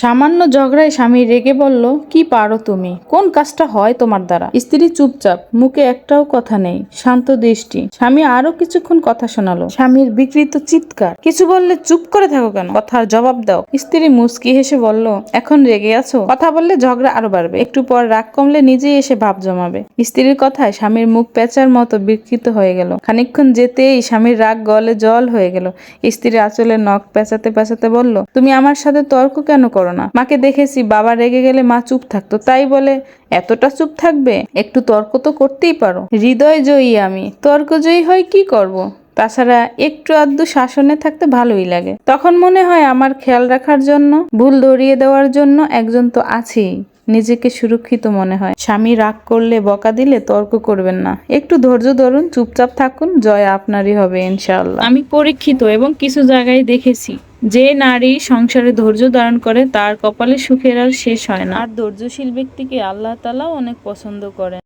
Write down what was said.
সামান্য ঝগড়ায় স্বামী রেগে বলল, কি পারো তুমি? কোন কাজটা হয় তোমার দ্বারা? স্ত্রী চুপচাপ, মুখে একটাও কথা নেই, শান্ত দৃষ্টি। স্বামী আরও কিছুক্ষণ কথা শোনালো। স্বামীর বিকৃত চিৎকার। কিছু বললে চুপ করে থাকো কেন? কথার জবাব দাও। স্ত্রী মুচকি হেসে বলল, এখন রেগে আছো? কথা বললে ঝগড়া আরও বাড়বে। একটু পর রাগ কমলে নিজেই এসে ভাব জমাবে। স্ত্রীর কথায় স্বামীর মুখ পেঁচার মতো বিকৃত হয়ে গেল। খানিকক্ষণ যেতেই স্বামীর রাগ গলে জল হয়ে গেল। স্ত্রী আঁচলে নখ পেঁচাতে পেঁচাতে বলল, তুমি আমার সাথে তর্ক কেন করো? না। মাকে দেখেছি বাবা রেগে গেলে মা চুপ থাকতো। তাই বলে, এতটা চুপ থাকবে? একটু তর্ক তো করতেই পারো। হৃদয় জয়ী আমি। তর্ক জয়ী হয় কি করব। তাছাড়া একটু আধটু শাসনে থাকতে ভালোই লাগে। তখন মনে হয় আমার খেয়াল রাখার জন্য, ভুল ধরিয়ে দেওয়ার জন্য একজন তো আছেই। নিজেকে সুরক্ষিত মনে হয়। স্বামী রাগ করলে বকা দিলে তর্ক করবেন না। একটু ধৈর্য ধরুন, চুপচাপ থাকুন, জয় আপনারই হবে ইনশাল্লাহ আমি পরীক্ষিত এবং কিছু জায়গায় দেখেছি। যে নারী সংসারে ধৈর্য ধারণ করে, তার কপালে সুখের আর শেষ হয় না। আর ধৈর্যশীল ব্যক্তিকে আল্লাহ তালাও অনেক পছন্দ করেন।